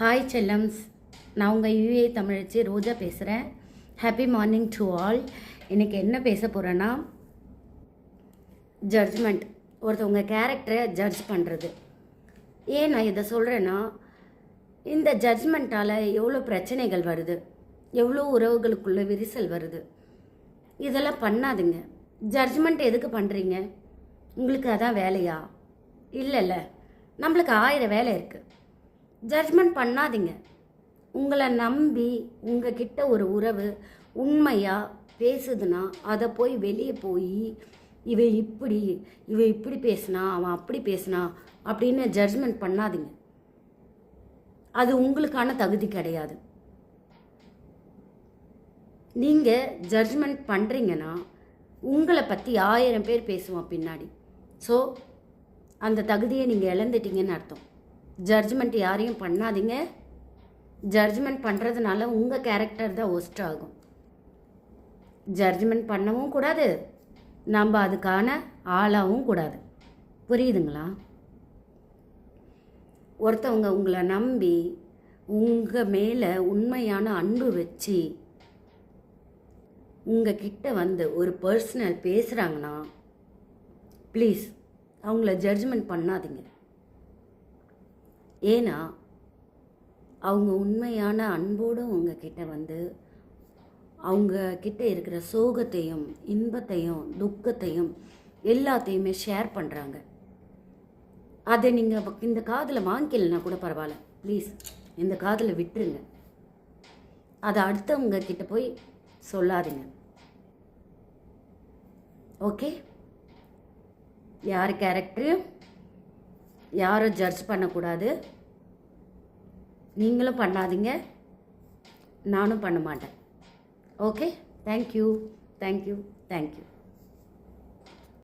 Hi செல்லம்ஸ் நான் உங்கள் UA தமிழச்சி ரோஜா பேசுகிறேன் ஹாப்பி மார்னிங் டு ஆல் இன்றைக்கி என்ன பேச போகிறேன்னா ஜட்ஜ்மெண்ட் ஒருத்தவங்க கேரக்டரை ஜட்ஜ் பண்ணுறது ஏன் நான் இதை சொல்கிறேன்னா இந்த ஜட்ஜ்மெண்ட்டால் எவ்வளோ பிரச்சனைகள் வருது. எவ்வளோ உறவுகளுக்குள்ள விரிசல் வருது. இதெல்லாம் பண்ணாதுங்க. ஜட்ஜ்மெண்ட் எதுக்கு பண்ணுறீங்க உங்களுக்கு அதான் வேலையா? இல்லைல்ல. நம்மளுக்கு ஆயிரம் வேலை இருக்குது ஜட்ஜ்மெண்ட் பண்ணாதீங்க. உங்களை நம்பி உங்ககிட்ட ஒரு உறவு உண்மையாக பேசுதுன்னா அதை போய் வெளியே போய் இவை இப்படி இவை இப்படி பேசினா அவன் அப்படி பேசினா அப்படின்னு ஜட்ஜ்மெண்ட் பண்ணாதீங்க. அது உங்களுக்கான தகுதி கிடையாது. நீங்கள் ஜட்ஜ்மெண்ட் பண்ணுறீங்கன்னா உங்களை பற்றி ஆயிரம் பேர் பேசுவான் பின்னாடி. ஸோ அந்த தகுதியை நீங்கள் இழந்துட்டீங்கன்னு அர்த்தம். ஜட்ஜ்மெண்ட் யாரையும் பண்ணாதீங்க. ஜட்ஜ்மெண்ட் பண்ணுறதுனால உங்கள் கேரக்டர் தான் ஒஸ்ட் ஆகும். ஜட்ஜ்மெண்ட் பண்ணவும் கூடாது. நம்ம அதுக்கான ஆளாகவும் கூடாது. புரியுதுங்களா? ஒருத்தவங்க உங்களை நம்பி உங்கள் மேலே உண்மையான அன்பு வச்சு உங்கள் கிட்ட வந்து ஒரு பர்சனல் பேசுகிறாங்கன்னா ப்ளீஸ் அவங்கள ஜட்ஜ்மெண்ட் பண்ணாதீங்க. ஏன்னா அவங்க உண்மையான அன்போடு உங்ககிட்ட வந்து அவங்க கிட்ட இருக்கிற சோகத்தையும் இன்பத்தையும் துக்கத்தையும் எல்லாத்தையுமே ஷேர் பண்ணுறாங்க அதை நீங்கள் இந்த காதில் வாங்கிக்கலனா கூட பரவாயில்ல. ப்ளீஸ் இந்த காதில் விட்டுருங்க. அதை அடுத்தவங்க கிட்ட போய் சொல்லாதீங்க. ஓகே யார் கேரக்டரு யாரும் ஜட்ஜ் பண்ணக்கூடாது. நீங்களும் பண்ணாதீங்க. நானும் பண்ண மாட்டேன். Okay thank you thank you thank you